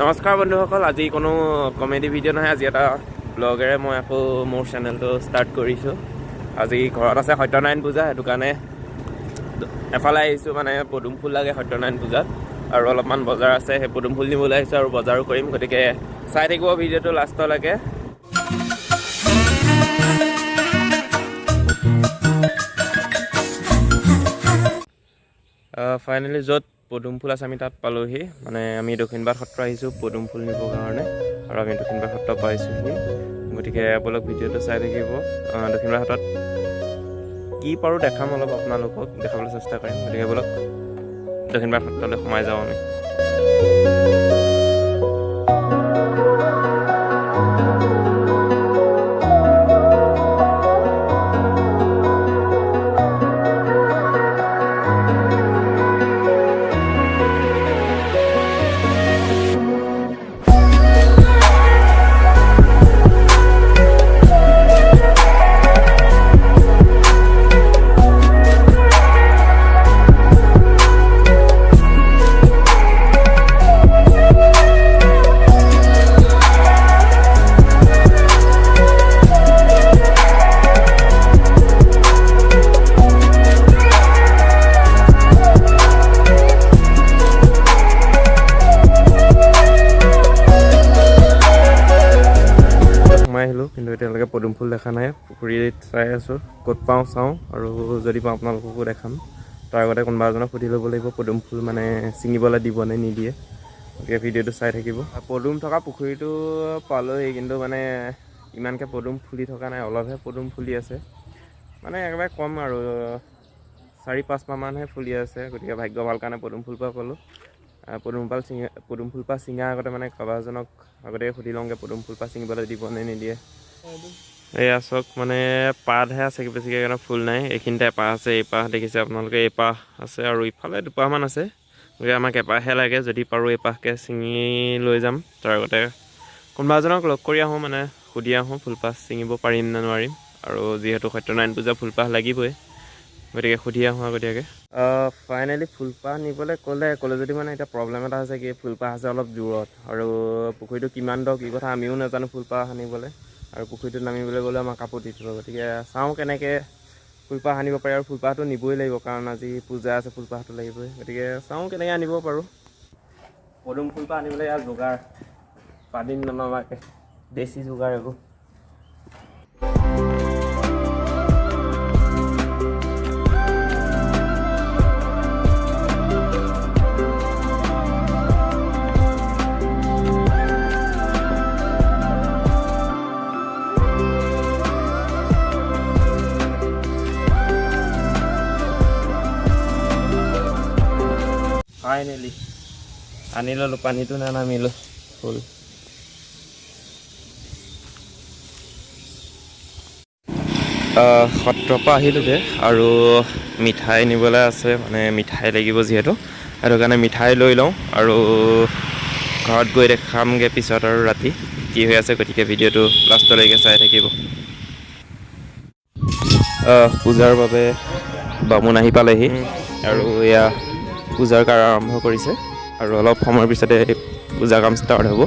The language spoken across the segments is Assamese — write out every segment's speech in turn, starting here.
নমস্কাৰ বন্ধুসকল আজি কোনো কমেডি ভিডিঅ' নহয় আজি এটা ব্লগেৰে মই আকৌ মোৰ চেনেলটো ষ্টাৰ্ট কৰিছোঁ। আজি ঘৰত আছে সত্যনাৰায়ণ পূজা সেইটো কাৰণে এফালে আহিছোঁ মানে পদুম ফুল লাগে সত্যনাৰায়ণ পূজাত আৰু অলপমান বজাৰ আছে সেই পদুম ফুল নিবলৈ আহিছোঁ আৰু বজাৰো কৰিম গতিকে চাই থাকিব ভিডিঅ'টো লাষ্টলৈকে। ফাইনেলি য'ত পদুম ফুল আছে আমি তাত পালোহি। মানে আমি দক্ষিণবাট সত্ৰ আহিছোঁ পদুম ফুল নিবৰ কাৰণে। আৰু আমি দক্ষিণবাট সত্ৰ পাইছোঁহি। গতিকে বলক ভিডিঅ'টো চাই থাকিব। আহ, দক্ষিণবাট সত্ৰত কি পাৰোঁ দেখাম অলপ আপোনালোকক। দেখাবলৈ চেষ্টা কৰিম। গতিকে বলক দক্ষিণবাট সত্ৰলৈ সোমাই যাওঁ আমি। কিন্তু এতিয়ালৈকে পদুম ফুল দেখা নাই। পুখুৰীত চাই আছোঁ, ক'ত পাওঁ চাওঁ, আৰু যদি পাওঁ আপোনালোককো দেখাম। তাৰ আগতে কোনোবা এজনক সুধি ল'ব লাগিব, পদুম ফুল মানে ছিঙিবলৈ দিবনে নিদিয়ে। গতিকে ভিডিঅ'টো চাই থাকিব। পদুম থকা পুখুৰীটো পালোহি কিন্তু মানে ইমানকৈ পদুম ফুলি থকা নাই, অলপহে পদুম ফুলি আছে। মানে একেবাৰে কম আৰু, চাৰি পাঁচ মাহমানহে ফুলি আছে, গতিকে ভাগ্য ভালো কাৰণে পদুম ফুলপাহ পালোঁ পদুম পাল ছিঙা পদুম ফুলপাহ ছিঙাৰ আগতে মানে কাৰোবাৰ এজনক আগতে সুধি লওঁগৈ পদুম ফুলপাহ ছিঙিবলৈ দিবনে নিদিয়ে। এয়া চাওক মানে পাতহে আছে বেছিকৈ সেইকাৰণে ফুল নাই এইখিনিতে এপাহ আছে এইপাহ দেখিছে আপোনালোকে এইপাহ আছে আৰু ইফালে দুপাহমান আছে। গতিকে আমাক এপাহহে লাগে যদি পাৰোঁ এপাহকৈ ছিঙি লৈ যাম। তাৰ আগতে কোনোবা এজনক লগ কৰি আহোঁ মানে সুধি আহোঁ ফুলপাহ ছিঙিব পাৰিম নে নোৱাৰিম। আৰু যিহেতু সত্যনাৰায়ণ পূজা ফুলপাহ লাগিবই। গতিকে সুধি আহোঁ আগতীয়াকৈ। ফাইনেলি ফুলপাহ নিবলৈ ক'লে ক'লে যদি মানে এতিয়া প্ৰব্লেম এটা হৈছে কি ফুলপাহ আছে অলপ দূৰত আৰু পুখুৰীটো কিমান দ কি কথা আমিও নাজানো ফুলপাহ সানিবলৈ আৰু পুখুৰীটোত নামিবলৈ গ'লে আমাক কাপোৰ দি থ'ব। গতিকে চাওঁ কেনেকৈ ফুলপাহ আনিব পাৰি আৰু ফুলপাহটো নিবই লাগিব কাৰণ আজি পূজা আছে ফুলপাহটো লাগিবই। গতিকে চাওঁ কেনেকৈ আনিব পাৰোঁ। পদুম ফুলপাহ আনিবলৈ ইয়াৰ যোগাৰ পানীত ননমাকৈ দেশী যোগাৰ একো। ফাইনেলি আনি ল'লোঁ পানীটো নানামিলোঁ ফুল আহ, সত্ৰৰ পৰা আহিলোঁগৈ আৰু মিঠাই নিবলৈ আছে মানে মিঠাই লাগিব যিহেতু সেইটো কাৰণে মিঠাই লৈ লওঁ আৰু ঘৰত গৈ দেখামগৈ পিছত আৰু ৰাতি কি হৈ আছে গতিকে ভিডিঅ'টো লাষ্টলৈকে চাই থাকিব পূজাৰ বাবে বামুণ আহি পালেহি আৰু এয়া পূজাৰ কাম আৰম্ভ কৰিছে আৰু অলপ সময়ৰ পিছতে এই পূজাৰ কাম ষ্টাৰ্ট হ'ব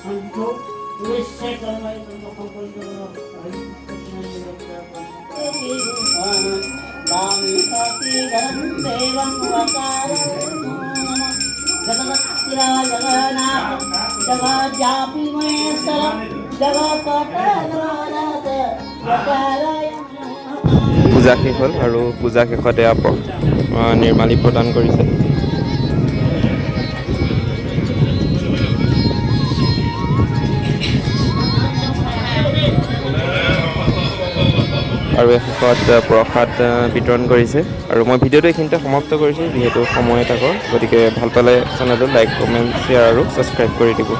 Thank you. देवं जगत्शिराय जगन्नाथ जगज्जापि महेश्वरं जगत्पटनाथ जगराय পূজা শেষ হ'ল আৰু পূজা শেষতে আপ নিৰ্মালী প্ৰদান কৰিছে আৰু শেষত প্ৰসাদ বিতৰণ কৰিছে। আৰু মই ভিডিঅ'টো এইখিনিতে সমাপ্ত কৰিছোঁ, যিহেতু সময় থাকক। গতিকে ভালো পালে চেনেলটো লাইক কমেণ্ট শ্বেয়াৰ আৰু ছাবস্ক্ৰাইব কৰি দিব।